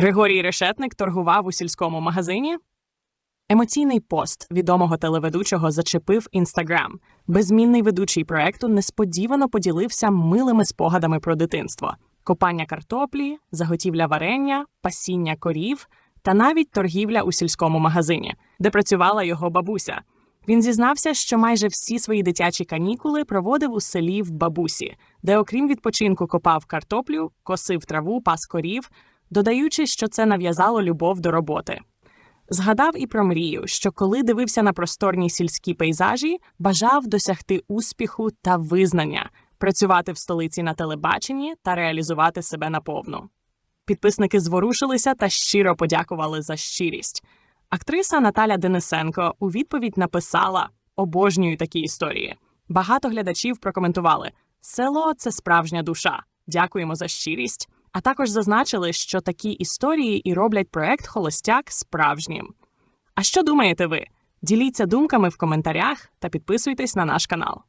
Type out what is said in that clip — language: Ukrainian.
Григорій Решетник торгував у сільському магазині. Емоційний пост відомого телеведучого зачепив інстаграм. Безмінний ведучий проекту несподівано поділився милими спогадами про дитинство: копання картоплі, заготівля варення, пасіння корів та навіть торгівля у сільському магазині, де працювала його бабуся. Він зізнався, що майже всі свої дитячі канікули проводив у селі в бабусі, де, окрім відпочинку, копав картоплю, косив траву, пас корів, додаючи, що це нав'язало любов до роботи. Згадав і про мрію, що коли дивився на просторні сільські пейзажі, бажав досягти успіху та визнання, працювати в столиці на телебаченні та реалізувати себе наповну. Підписники зворушилися та щиро подякували за щирість. Актриса Наталя Денисенко у відповідь написала: обожнюю такі історії. Багато глядачів прокоментували: село це справжня душа. Дякуємо за щирість. А також зазначили, що такі історії і роблять проект Холостяк справжнім. А що думаєте ви? Діліться думками в коментарях та підписуйтесь на наш канал.